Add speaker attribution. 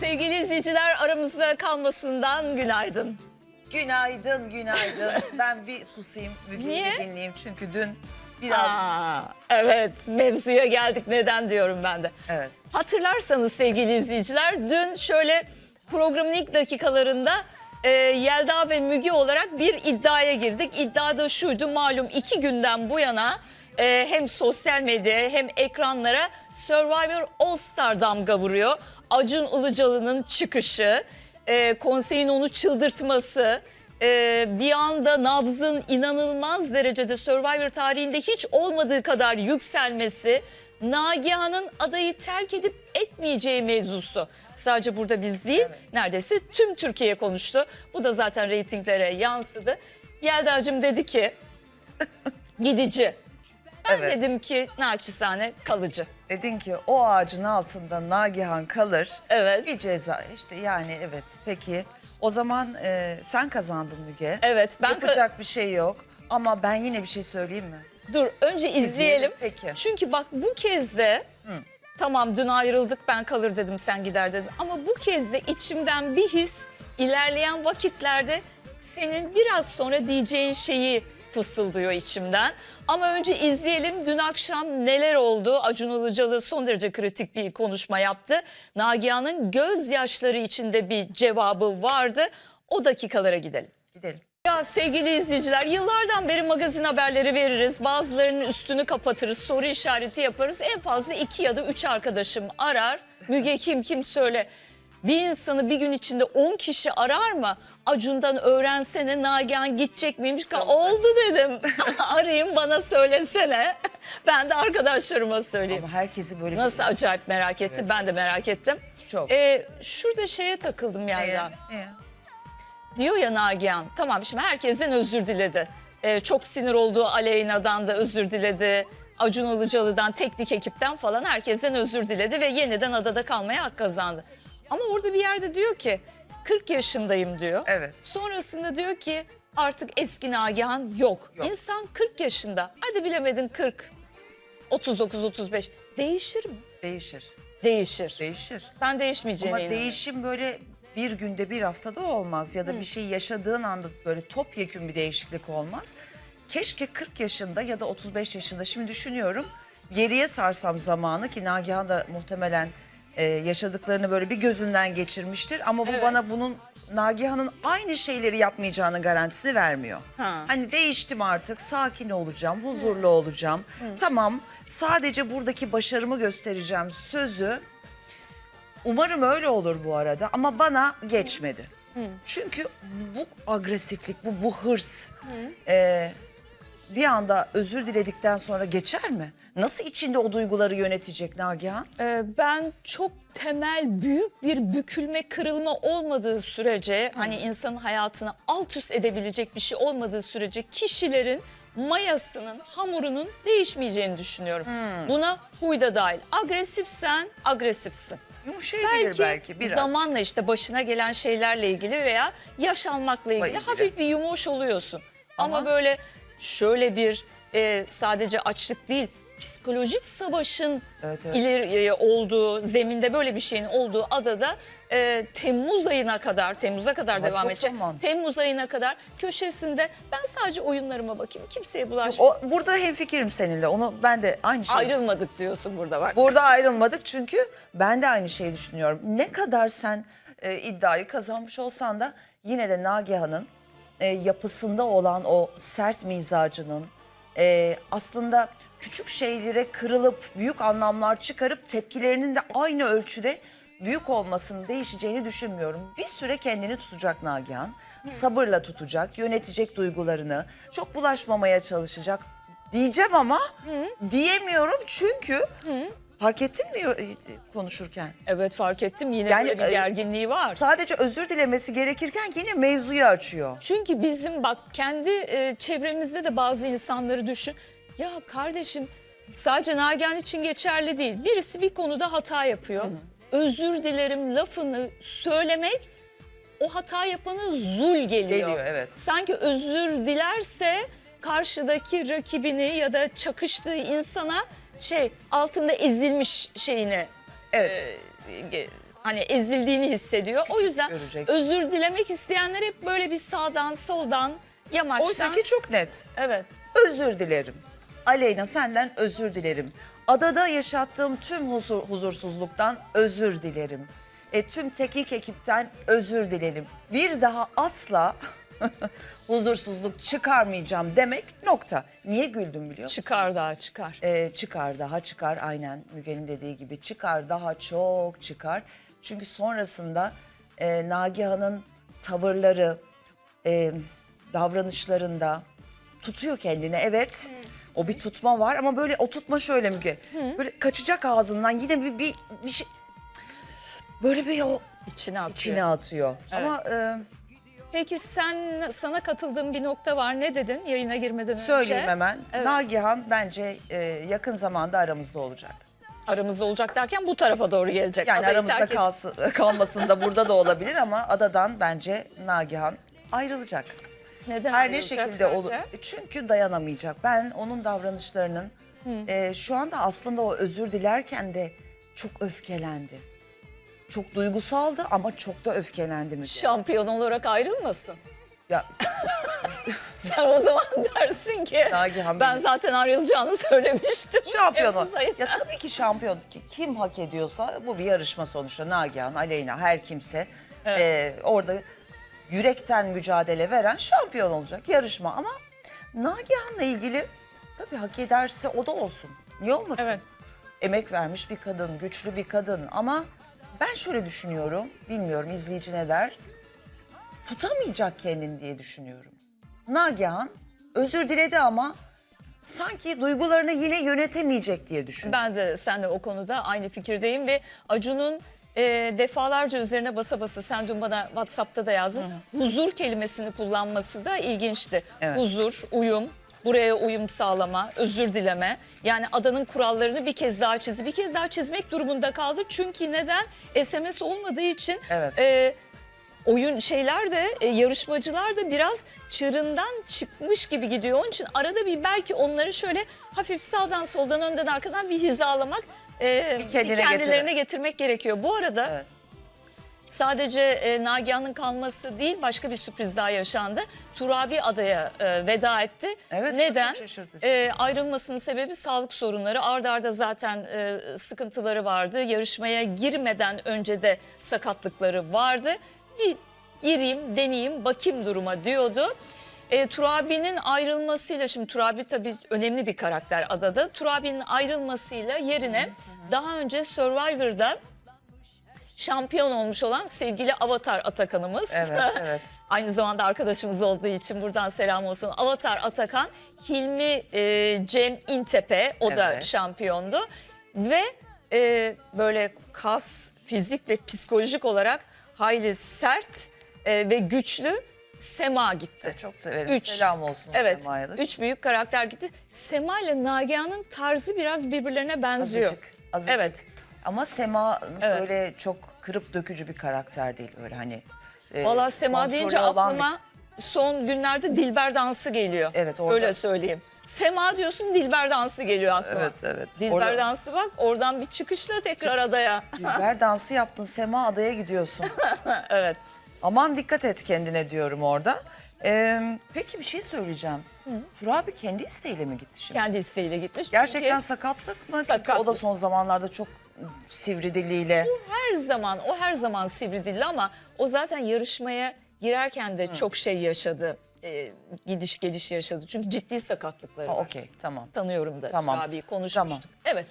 Speaker 1: Sevgili izleyiciler aramızda kalmasından günaydın.
Speaker 2: Günaydın, günaydın. ben bir susayım, Müge'yi
Speaker 1: Niye?
Speaker 2: dinleyeyim. Çünkü dün biraz...
Speaker 1: Aa, evet mevzuya geldik neden diyorum ben de.
Speaker 2: Evet.
Speaker 1: Hatırlarsanız sevgili izleyiciler dün şöyle programın ilk dakikalarında e, Yelda ve Müge olarak bir iddiaya girdik. İddia da şuydu malum iki günden bu yana e, hem sosyal medyaya hem ekranlara Survivor All Star damga vuruyor. Acun Ilıcalı'nın çıkışı, e, konseyin onu çıldırtması, e, bir anda nabzın inanılmaz derecede Survivor tarihinde hiç olmadığı kadar yükselmesi, Nagihan'ın adayı terk edip etmeyeceği mevzusu. Sadece burada biz değil, neredeyse tüm Türkiye konuştu. Bu da zaten reytinglere yansıdı. Yelda'cığım dedi ki, gidici. Ben
Speaker 2: Evet.
Speaker 1: dedim ki naçizane kalıcı.
Speaker 2: Dedin ki o ağacın altında Nagihan kalır.
Speaker 1: Evet.
Speaker 2: Bir ceza işte yani evet. Peki o zaman e, sen kazandın Müge.
Speaker 1: Evet ben ka-
Speaker 2: Yapacak bir şey yok. Ama ben yine bir şey söyleyeyim mi?
Speaker 1: Dur önce izleyelim.
Speaker 2: Peki.
Speaker 1: Çünkü bak bu kez de tamam dün ayrıldık ben kalır dedim sen gider dedin. Ama bu kez de içimden bir his ilerleyen vakitlerde senin biraz sonra diyeceğin şeyi fısıldıyor içimden. Ama önce izleyelim dün akşam neler oldu. Acun Ilıcalı son derece kritik bir konuşma yaptı. Nagihan'ın gözyaşları içinde bir cevabı vardı. O dakikalara gidelim.
Speaker 2: Gidelim.
Speaker 1: Ya sevgili izleyiciler yıllardan beri magazin haberleri veririz. Bazılarının üstünü kapatırız, soru işareti yaparız. En fazla iki ya da üç arkadaşım arar. Müge kim kim söyle. Bir insanı bir gün içinde 10 kişi arar mı? Acun'dan öğrensene Nagihan gidecek miymiş? Ka- Oldu dedim. Arayayım bana söylesene. Ben de arkadaşlarıma söyleyeyim.
Speaker 2: Ama herkesi böyle...
Speaker 1: Nasıl acayip merak etti. Ben de merak ettim.
Speaker 2: Çok.
Speaker 1: Ee, şurada şeye takıldım.
Speaker 2: Neye?
Speaker 1: Diyor ya Nagihan tamam şimdi herkesten özür diledi. Ee, çok sinir olduğu Aleyna'dan da özür diledi. Acun Ilıcalı'dan, teknik ekipten falan herkesten özür diledi ve yeniden adada kalmaya hak kazandı. Ama orada bir yerde diyor ki 40 yaşındayım diyor.
Speaker 2: Evet.
Speaker 1: Sonrasında diyor ki artık eski Nagihan yok.
Speaker 2: Yok.
Speaker 1: İnsan 40 yaşında hadi bilemedin 40, 39-35 değişir mi?
Speaker 2: Değişir.
Speaker 1: Değişir.
Speaker 2: Değişir.
Speaker 1: Ben değişmeyeceğine
Speaker 2: Ama
Speaker 1: inanıyorum.
Speaker 2: değişim böyle bir günde bir haftada olmaz ya da bir şey yaşadığın anda böyle topyekün bir değişiklik olmaz. Keşke 40 yaşında ya da 35 yaşında şimdi düşünüyorum geriye sarsam zamanı ki Nagihan da muhtemelen e, yaşadıklarını böyle bir gözünden geçirmiştir ama bu
Speaker 1: Evet.
Speaker 2: bana bunun Nagihan'ın aynı şeyleri yapmayacağının garantisini vermiyor.
Speaker 1: Ha.
Speaker 2: Hani değiştim artık, sakin olacağım, huzurlu olacağım. Tamam, sadece buradaki başarımı göstereceğim sözü Umarım öyle olur bu arada ama bana geçmedi. Çünkü bu agresiflik, bu, bu hırs e, bir anda özür diledikten sonra geçer mi? Nasıl içinde o duyguları yönetecek Nagihan?
Speaker 1: Ee, Ben çok temel büyük bir bükülme kırılma olmadığı sürece hani insanın hayatını alt üst edebilecek bir şey olmadığı sürece kişilerin mayasının hamurunun değişmeyeceğini düşünüyorum. Buna huy da dahil. Agresifsen agresifsin.
Speaker 2: Yumuşayabilir belki,
Speaker 1: Belki,
Speaker 2: biraz.
Speaker 1: zamanla işte başına gelen şeylerle ilgili veya yaş almakla ilgili,
Speaker 2: ilgili.
Speaker 1: hafif bir yumuş oluyorsun. Ama,
Speaker 2: Ama-
Speaker 1: böyle şöyle bir e, sadece açlık değil psikolojik savaşın
Speaker 2: Evet, evet.
Speaker 1: ileri e, olduğu zeminde böyle bir şeyin olduğu adada e, Temmuz ayına kadar Temmuz'a kadar
Speaker 2: Ama
Speaker 1: devam edecek.
Speaker 2: zaman.
Speaker 1: Temmuz ayına kadar köşesinde ben sadece oyunlarıma bakayım kimseye bulaşmayayım.
Speaker 2: O, burada hemfikirim seninle. Onu ben de aynı şey.
Speaker 1: Ayrılmadık diyorsun burada bak.
Speaker 2: Burada ayrılmadık çünkü ben de aynı şeyi düşünüyorum. Ne kadar sen e, iddiayı kazanmış olsan da yine de Nagihan'ın e, yapısında olan o sert mizacının e, aslında küçük şeylere kırılıp büyük anlamlar çıkarıp tepkilerinin de aynı ölçüde büyük olmasının değişeceğini düşünmüyorum. Bir süre kendini tutacak Nagihan. Sabırla tutacak, yönetecek duygularını, çok bulaşmamaya çalışacak. Diyeceğim ama diyemiyorum çünkü fark ettin mi e, konuşurken?
Speaker 1: Evet fark ettim yine
Speaker 2: Yani,
Speaker 1: böyle bir
Speaker 2: e,
Speaker 1: gerginliği var.
Speaker 2: Sadece özür dilemesi gerekirken yine mevzuyu açıyor.
Speaker 1: Çünkü bizim bak kendi e, çevremizde de bazı insanları düşün. Ya kardeşim sadece Nagihan için geçerli değil. Birisi bir konuda hata yapıyor. Özür dilerim lafını söylemek o hata yapana zul geliyor.
Speaker 2: Geliyor, evet.
Speaker 1: Sanki özür dilerse karşıdaki rakibini ya da çakıştığı insana şey altında ezilmiş şeyini
Speaker 2: Evet.
Speaker 1: e, hani ezildiğini hissediyor. o yüzden
Speaker 2: görecek.
Speaker 1: özür dilemek isteyenler hep böyle bir sağdan soldan yamaçtan.
Speaker 2: Oysa ki çok net.
Speaker 1: Evet.
Speaker 2: Özür dilerim. Aleyna senden özür dilerim. Adada yaşattığım tüm huzur, huzursuzluktan özür dilerim. E, tüm teknik ekipten özür dilerim. Bir daha asla huzursuzluk çıkarmayacağım demek nokta. Niye güldüm biliyor musun?
Speaker 1: Çıkar daha çıkar.
Speaker 2: Ee, çıkar daha çıkar aynen Müge'nin dediği gibi çıkar daha çok çıkar. Çünkü sonrasında e, Nagihan'ın tavırları, e, davranışlarında tutuyor kendini evet. O bir tutma var ama böyle o tutma şöyle Müge. Böyle kaçacak ağzından yine bir, bir, bir şey böyle bir o
Speaker 1: İçine atıyor.
Speaker 2: içine atıyor. Ama e,
Speaker 1: Peki sen sana katıldığın bir nokta var. Ne dedin yayına girmeden önce?
Speaker 2: söyleyeyim hemen.
Speaker 1: Evet.
Speaker 2: Nagihan bence e, yakın zamanda aramızda olacak.
Speaker 1: Aramızda olacak derken bu tarafa doğru gelecek.
Speaker 2: Yani
Speaker 1: Adayı
Speaker 2: aramızda
Speaker 1: terk
Speaker 2: kalsın, kalmasın da burada da olabilir ama adadan bence Nagihan ayrılacak.
Speaker 1: Neden
Speaker 2: Her ne
Speaker 1: ayrılacak
Speaker 2: şekilde olur. Çünkü dayanamayacak. Ben onun davranışlarının e, şu anda aslında o özür dilerken de çok öfkelendi. Çok duygusaldı ama çok da öfkelendi mi?
Speaker 1: Şampiyon olarak ayrılmasın.
Speaker 2: Ya
Speaker 1: Sen o zaman dersin ki
Speaker 2: Nagihan
Speaker 1: ben
Speaker 2: benim-
Speaker 1: zaten ayrılacağını söylemiştim. Temmuz ayında.
Speaker 2: ya tabii ki şampiyon. Ki- Kim hak ediyorsa bu bir yarışma sonuçta. Nagihan, Aleyna her kimse
Speaker 1: Evet.
Speaker 2: e, orada yürekten mücadele veren şampiyon olacak yarışma. Ama Nagihan'la ilgili tabii hak ederse o da olsun. Niye olmasın?
Speaker 1: Evet.
Speaker 2: Emek vermiş bir kadın, güçlü bir kadın ama ben şöyle düşünüyorum, bilmiyorum izleyici ne der, tutamayacak kendini diye düşünüyorum. Nagihan özür diledi ama sanki duygularını yine yönetemeyecek diye düşünüyorum.
Speaker 1: Ben de seninle o konuda aynı fikirdeyim ve Acun'un e, defalarca üzerine basa basa sen dün bana WhatsApp'ta da yazdın. Huzur kelimesini kullanması da ilginçti.
Speaker 2: Evet.
Speaker 1: Huzur, uyum, buraya uyum sağlama, özür dileme. Yani adanın kurallarını bir kez daha çizdi. Bir kez daha çizmek durumunda kaldı. Çünkü neden? SMS olmadığı için
Speaker 2: Evet.
Speaker 1: e, oyun şeyler de e, yarışmacılar da biraz çığırından çıkmış gibi gidiyor. Onun için arada bir belki onları şöyle hafif sağdan soldan önden arkadan bir hizalamak e,
Speaker 2: Bir
Speaker 1: kendilerine getirmek gerekiyor. Bu arada
Speaker 2: Evet.
Speaker 1: Sadece e, Nagihan'ın kalması değil başka bir sürpriz daha yaşandı. Turabi adaya e, veda etti.
Speaker 2: Evet,
Speaker 1: Neden? E, ayrılmasının sebebi sağlık sorunları. Arda arda zaten e, sıkıntıları vardı. Yarışmaya girmeden önce de sakatlıkları vardı. Bir gireyim, deneyeyim, bakayım duruma diyordu. E, Turabi'nin ayrılmasıyla, şimdi Turabi tabii önemli bir karakter adada. Turabi'nin ayrılmasıyla yerine daha önce Survivor'da şampiyon olmuş olan sevgili Avatar Atakan'ımız.
Speaker 2: Evet, evet.
Speaker 1: Aynı zamanda arkadaşımız olduğu için buradan selam olsun. Avatar Atakan, Hilmi e, Cem İntepe o da
Speaker 2: Evet.
Speaker 1: şampiyondu. Ve e, böyle kas, fizik ve psikolojik olarak hayli sert e, ve güçlü Sema gitti.
Speaker 2: Çok severim.
Speaker 1: Üç.
Speaker 2: Selam olsun
Speaker 1: Evet,
Speaker 2: Sema'ya da.
Speaker 1: üç büyük karakter gitti. Sema ile Nagihan'ın tarzı biraz birbirlerine benziyor.
Speaker 2: Azıcık, azıcık.
Speaker 1: Evet.
Speaker 2: Ama Sema
Speaker 1: Evet.
Speaker 2: böyle çok kırıp dökücü bir karakter değil öyle hani. e,
Speaker 1: Valla Sema
Speaker 2: kontrolü
Speaker 1: deyince
Speaker 2: olan bir-
Speaker 1: aklıma son günlerde Dilber dansı geliyor.
Speaker 2: Evet, orada-
Speaker 1: Öyle söyleyeyim. Sema diyorsun Dilber dansı geliyor aklıma.
Speaker 2: Evet, evet.
Speaker 1: Dilber
Speaker 2: Orada-
Speaker 1: dansı bak oradan bir çıkışla tekrar adaya.
Speaker 2: Dilber dansı yaptın Sema adaya gidiyorsun.
Speaker 1: evet.
Speaker 2: Aman dikkat et kendine diyorum orada. Ee, peki bir şey söyleyeceğim. Turabi kendi isteğiyle mi gitti şimdi?
Speaker 1: Kendi isteğiyle gitmiş.
Speaker 2: Gerçekten
Speaker 1: Çünkü
Speaker 2: sakatlık mı? Çünkü o da son zamanlarda çok sivri diliyle.
Speaker 1: her zaman o her zaman sivri dilli ama o zaten yarışmaya girerken de çok şey yaşadı. Ee, gidiş geliş yaşadı. Çünkü ciddi sakatlıkları
Speaker 2: Ha,
Speaker 1: var.
Speaker 2: Okey tamam.
Speaker 1: Tanıyorum da
Speaker 2: Tamam.
Speaker 1: Turabi'yi konuşmuştuk.
Speaker 2: Tamam.
Speaker 1: Evet.